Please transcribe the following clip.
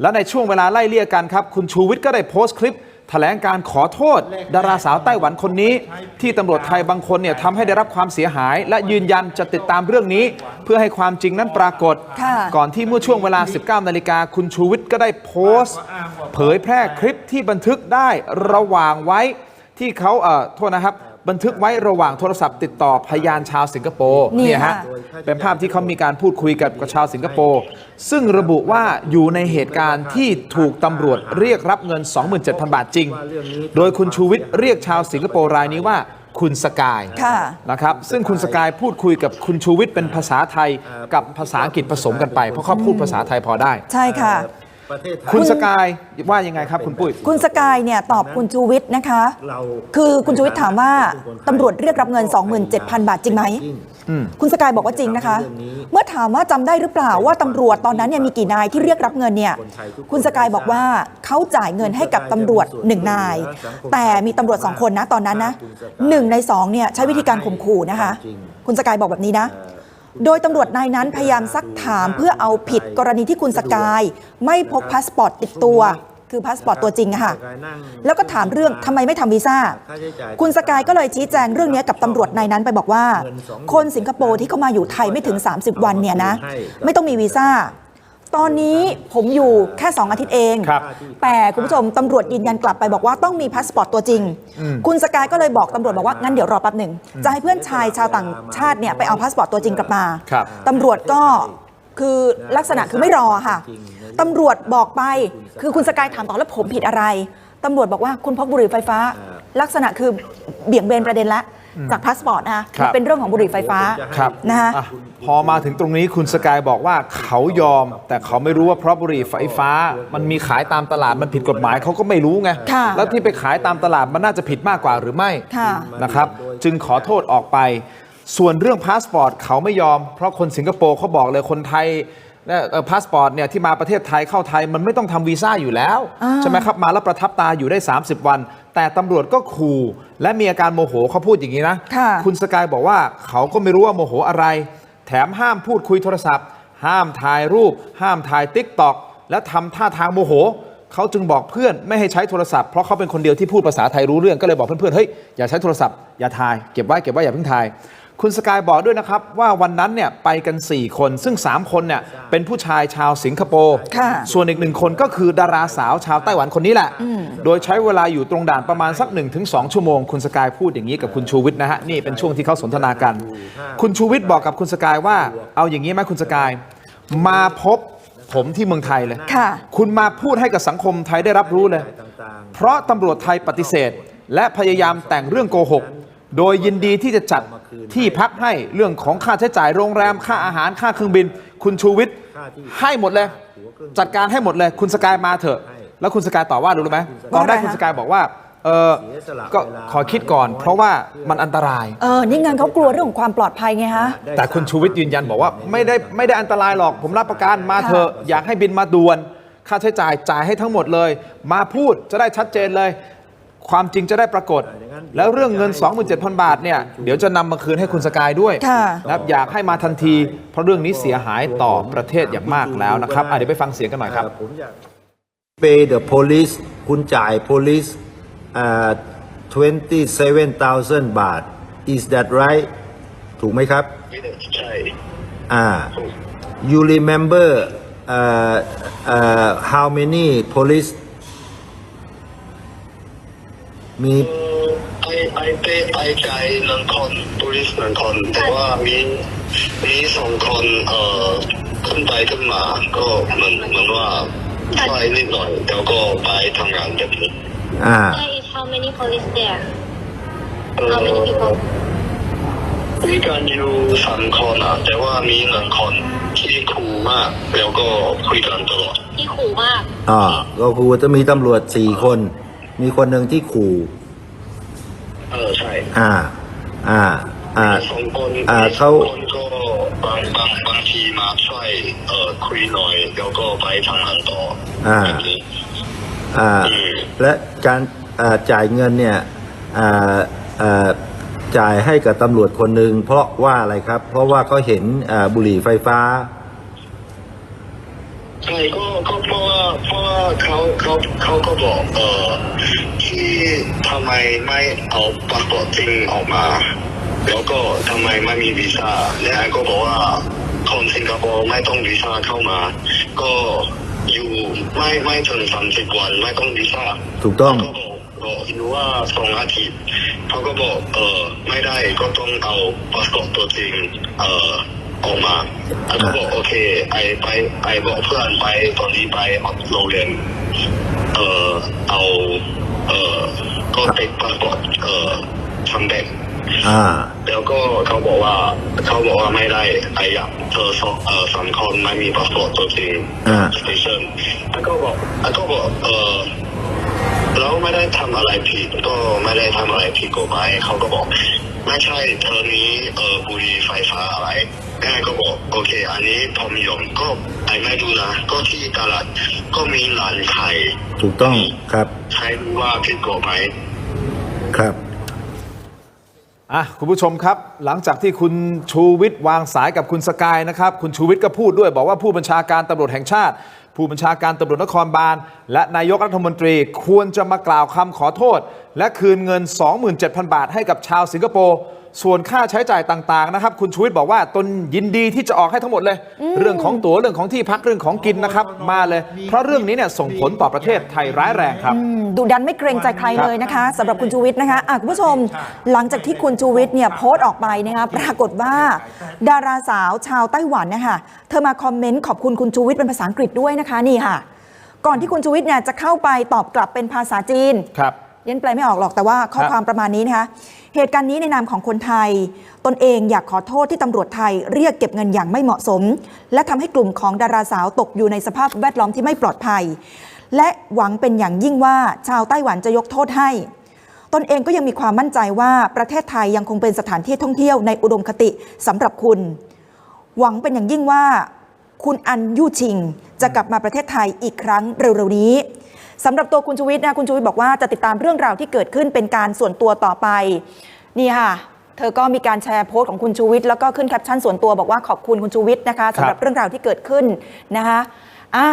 และในช่วงเวลาไล่เลี่ยกันครับ คุณชูวิทย์ก็ได้โพสต์คลิป แถลงการขอโทษ ดาราสาวไต้หวันคนนี้ ที่ตำรวจไทยบางคนเนี่ยทำให้ได้รับความเสียหาย และยืนยันจะติดตามเรื่องนี้ เพื่อให้ความจริงนั้นปรากฏค่ะก่อนที่เมื่อช่วงเวลา 19 นาฬิกาคุณชูวิทย์ก็ได้โพสต์ เผยแพร่คลิปที่บันทึกได้ระหว่างไว้ที่เขาเอ่อโทษนะครับ บันทึกไว้ระหว่างโทรศัพท์ติดต่อพยานชาวสิงคโปร์นี่เนี่ยฮะค่ะ เป็นภาพที่เขามีการพูดคุยกับกับชาวสิงคโปร์ซึ่งระบุว่าอยู่ในเหตุการณ์ที่ถูกตำรวจเรียกรับเงิน 27,000 บาทจริง โดยคุณชูวิทย์เรียกชาวสิงคโปร์รายนี้ว่าคุณสกายค่ะ นะครับซึ่งคุณสกายพูดคุยกับคุณชูวิทย์เป็นภาษาไทยกับภาษาอังกฤษผสมกันไป เพราะเขาพูดภาษาไทยพอได้ ใช่ค่ะ ประเทศไทย คุณสกายว่ายังไงครับคุณปุ้ย คุณสกายเนี่ยตอบคุณชูวิทย์นะคะ เราคือคุณชูวิทย์ถามว่าตำรวจเรียกรับเงิน 27,000 บาทจริงไหมคุณสกายบอกว่าจริงนะคะ เมื่อถามว่าจำได้หรือเปล่าว่าตำรวจตอนนั้นเนี่ยมีกี่นายที่เรียกรับเงินเนี่ย คุณสกายบอกว่าเขาจ่ายเงินให้กับตำรวจหนึ่งนาย แต่มีตำรวจสองคนนะตอนนั้นนะหนึ่งในสองเนี่ยใช้วิธีการข่มขู่นะคะ คุณสกายบอกแบบนี้นะ โดยตำรวจนายนั้นพยายามซักถามเพื่อเอาผิดกรณีที่คุณสกาย ไม่พกพาสปอร์ตติดตัว คือพาสปอร์ตตัวจริงอะค่ะ แล้วก็ถามเรื่องทำไมไม่ทำวีซ่า คุณสกายก็เลยชี้แจงเรื่องนี้กับตำรวจนายนั้นไปบอกว่า คนสิงคโปร์ที่เข้ามาอยู่ไทยไม่ถึง 30 วันเนี่ยนะ ไม่ต้องมีวีซ่า ตอนนี้ผมอยู่แค่ 2 อาทิตย์เอง ครับ แต่คุณผู้ชมตำรวจยืนยันกลับไปบอกว่าต้องมีพาสปอร์ตตัวจริงคุณสกายก็เลยบอกตำรวจบอกว่างั้นเดี๋ยวรอแป๊บหนึ่งจะให้เพื่อนชายชาวต่างชาติเนี่ยไปเอาพาสปอร์ตตัวจริงกลับมาครับ ตำรวจก็คือลักษณะคือไม่รอค่ะตำรวจบอกไปคือคุณสกายถามต่อแล้วผมผิดอะไรตำรวจบอกว่าคุณพกบุหรี่ไฟฟ้า ลักษณะคือเบี่ยงเบนประเด็นละ จากพาสปอร์ตนะคะครับ เป็นเรื่องของบุหรี่ไฟฟ้าครับนะคะ อะพอมาถึงตรงนี้คุณสกายบอกว่าเขายอม แต่เขาไม่รู้ว่าเพราะบุหรี่ไฟฟ้า มันมีขายตามตลาดมันผิดกฎหมายเขาก็ไม่รู้ไงค่ะ แล้วที่ไปขายตามตลาดมันน่าจะผิดมากกว่าหรือไม่ ค่ะ นะครับจึงขอโทษออกไป ส่วนเรื่องพาสปอร์ตเขาไม่ยอม เพราะคนสิงคโปร์เขาบอกเลยคนไทย เนี่ยเอ่อพาสปอร์ตเนี่ยที่มาประเทศไทยเข้าไทยมันไม่ต้องทำวีซ่าอยู่แล้วอ่าใช่ไหมครับ มาแล้วประทับตาอยู่ได้ 30 วัน แต่ตำรวจก็ขู่ และมีอาการโมโหเขาพูดอย่างนี้นะค่ะคุณสกายบอกว่าเขาก็ไม่รู้ว่าโมโหอะไร แถมห้ามพูดคุยโทรศัพท์ ห้ามถ่ายรูป ห้ามถ่ายติ๊กตอกและทำท่าทางโมโหเขาจึงบอกเพื่อนไม่ให้ใช้โทรศัพท์เพราะเขาเป็นคนเดียวที่พูดภาษาไทยรู้เรื่องก็เลยบอกเพื่อนๆเฮ้ยอย่าใช้โทรศัพท์อย่าถ่ายเก็บไว้เก็บไว้อย่าเพิ่งถ่าย คุณสกายบอกด้วยนะครับ ว่าวันนั้นเนี่ยไปกัน 4 คน ซึ่ง 3 คนเนี่ยเป็นผู้ชายชาวสิงคโปร์ค่ะส่วนอีกหนึ่งคนก็คือดาราสาวชาวไต้หวันคนนี้แหละ โดยใช้เวลาอยู่ตรงด่านประมาณสัก 1-2 ชั่วโมง คุณสกายพูดอย่างนี้กับคุณชูวิทย์นะฮะนี่เป็นช่วงที่เขาสนทนากัน คุณชูวิทย์บอกกับคุณสกายว่า เอาอย่างนี้ไหมคุณสกาย มาพบผมที่เมืองไทยเลยค่ะคุณมาพูดให้กับสังคมไทยได้รับรู้เลย เพราะตำรวจไทยปฏิเสธ และพยายามแต่งเรื่องโกหก โดยยินดีที่จะจัดที่พักให้เรื่องของค่าใช้จ่ายโรงแรมค่าอาหารค่าเครื่องบิน คุณชูวิทย์ให้หมดเลย จัดการให้หมดเลย คุณสกายมาเถอะ แล้วคุณสกายตอบว่ารู้ไหมตอนแรกว่าอะไรคะคุณสกายบอกว่าเออก็ขอคิดก่อน เพราะว่ามันอันตราย เออ นี่งานเขากลัวเรื่องของความปลอดภัยไงฮะ แต่คุณชูวิทย์ยืนยันบอกว่าไม่ได้ไม่ได้อันตรายหรอก ผมรับประกันมาเถอะอยากให้บินมาด่วน ค่าใช้จ่ายจ่ายให้ทั้งหมดเลย มาพูดจะได้ชัดเจนเลย ความจริงจะได้ปรากฏ แล้วเรื่องเงิน 27,000 บาทเนี่ยเดี๋ยวจะนำมาคืนให้คุณสกายด้วยค่ะ นะครับอยากให้มาทันที เพราะเรื่องนี้เสียหายต่อประเทศอย่างมากแล้วนะครับอะเดี๋ยวไปฟังเสียงกันหน่อยครับ ผมอยาก pay the police คุณจ่าย police อ่า27,000 บาท is that right ถูกไหมครับ ใช่อ่า you remember อ่าอ่า how many police มีไอไอเป้ไอใจหนึ่งคนบริสหนึ่งคนแต่ว่ามีมีสองคนเอ่อขึ้นไปขึ้นมาก็เหมือนเหมือนว่าช่วยนิดหน่อยแล้วก็ไปทำงานแบบนี้อ่า There is how many police there? เอ่อ How many people? มีการอยู่สามคนอะ แต่ว่ามีหนึ่งคนที่คูลมาก แล้วก็คุยกันตลอดที่ขู่มาก อ่าก็คือจะมีตำรวจสี่คน มีคนหนึ่งที่ขู่เออใช่อ่า อ่า อ่าสองคนอ่ามีสเขาองคนก็บางบางบางทีมาช่วยเอ่อคุยหน่อยแล้วก็ไปทำงานต่ออาแบบนี้อ่าอืมและการอ่าจ่ายเงินเนี่ยอ่าอ่าจ่ายให้กับตำรวจคนหนึ่งเพราะว่าอะไรครับ เพราะว่าเขาเห็นอ่าบุหรี่ไฟฟ้า ใช่ก็ก็เพราะว่าเพราะว่าเขาเขาเขาก็บอกเออที่ทำไมไม่เอาปากกฏจริงออกมา แล้วก็ทำไมไม่มีวีซ่าและก็บอกว่าคนสิงคโปร์ไม่ต้องวีซ่าเข้ามา ก็อยู่ไม่ไม่ถึงสามสิบวันไม่ต้องวีซ่าถูกต้องก็บอกบอกอว่าสองอาทิตย์เขาก็บอกเออไม่ได้ก็ต้องเอาพาสปอร์ตตัวจริงเออ ออกมาแล้วก็บอกโอเคไอไปไอบอกเพื่อนไปตอนนี้ไปโรงเรียน เออเอา เออก็ติดพาสปอร์ตเออทำเด็กอ่าแล้วก็เขาบอกว่า เขาบอกว่าไม่ได้ไออยากเธอสองเออสามคนไม่มีพาสปอร์ตตัวจริงอ่าสเตชันแล้วก็บอกแล้วก็บอกเออเราไม่ได้ทำอะไรผิดก็ไม่ได้ทำอะไรผิดกฎหมายเขาก็บอก ไม่ใช่เธอนี้เออบุหรี่ไฟฟ้าอะไร แม่ก็บอกโอเค อันนี้พอมียมก็ไอไม่ดูนะก็ที่ตลาดก็มีร้านขายถูกต้องครับใช้ว่าผิดกฎหมายครับอะคุณผู้ชมครับ หลังจากที่คุณชูวิทย์วางสายกับคุณสกายนะครับ คุณชูวิทย์ก็พูดด้วยบอกว่าผู้บัญชาการตำรวจแห่งชาติ ผู้บัญชาการตำรวจนครบาล และนายกรัฐมนตรีควรจะมากล่าวคำขอโทษ และคืนเงิน 27,000 บาทให้กับชาวสิงคโปร์ ส่วนค่าใช้จ่ายต่างๆนะครับ คุณชูวิทย์บอกว่าตนยินดีที่จะออกให้ทั้งหมดเลย เรื่องของตั๋วเรื่องของที่พักเรื่องของกินนะครับ มาเลย เพราะเรื่องนี้เนี่ยส่งผลต่อประเทศไทยร้ายแรงครับอืมดุดันไม่เกรงใจใครเลยนะคะสำหรับคุณชูวิทย์นะคะอะคุณผู้ชม หลังจากที่คุณชูวิทย์เนี่ยโพสต์ออกไปนะคะปรากฏว่า ดาราสาวชาวไต้หวันนะคะเธอมาคอมเมนต์ขอบคุณคุณชูวิทย์เป็นภาษาอังกฤษด้วยนะคะนี่ค่ะ ก่อนที่คุณชูวิทย์เนี่ยจะเข้าไปตอบกลับเป็นภาษาจีนครับเยันแปลไม่ออกหรอกแต่ว่าข้อครับความประมาณนี้นะคะ เหตุการณ์นี้ในนามของคนไทย ตนเองอยากขอโทษที่ตำรวจไทยเรียกเก็บเงินอย่างไม่เหมาะสม และทำให้กลุ่มของดาราสาวตกอยู่ในสภาพแวดล้อมที่ไม่ปลอดภัย และหวังเป็นอย่างยิ่งว่าชาวไต้หวันจะยกโทษให้ ตนเองก็ยังมีความมั่นใจว่าประเทศไทยยังคงเป็นสถานที่ท่องเที่ยวในอุดมคติสำหรับคุณ หวังเป็นอย่างยิ่งว่า คุณอันยู่ชิง จะกลับมาประเทศไทยอีกครั้งเร็วๆนี้ สำหรับตัวคุณชูวิทย์นะคุณชูวิทย์บอกว่าจะติดตามเรื่องราวที่เกิดขึ้นเป็นการส่วนตัวต่อไปนี่ค่ะเธอก็มีการแชร์โพสต์ของคุณชูวิทย์แล้วก็ขึ้นแคปชั่นส่วนตัวบอกว่าขอบคุณคุณชูวิทย์นะคะสำหรับเรื่องราวที่เกิดขึ้นนะคะอะ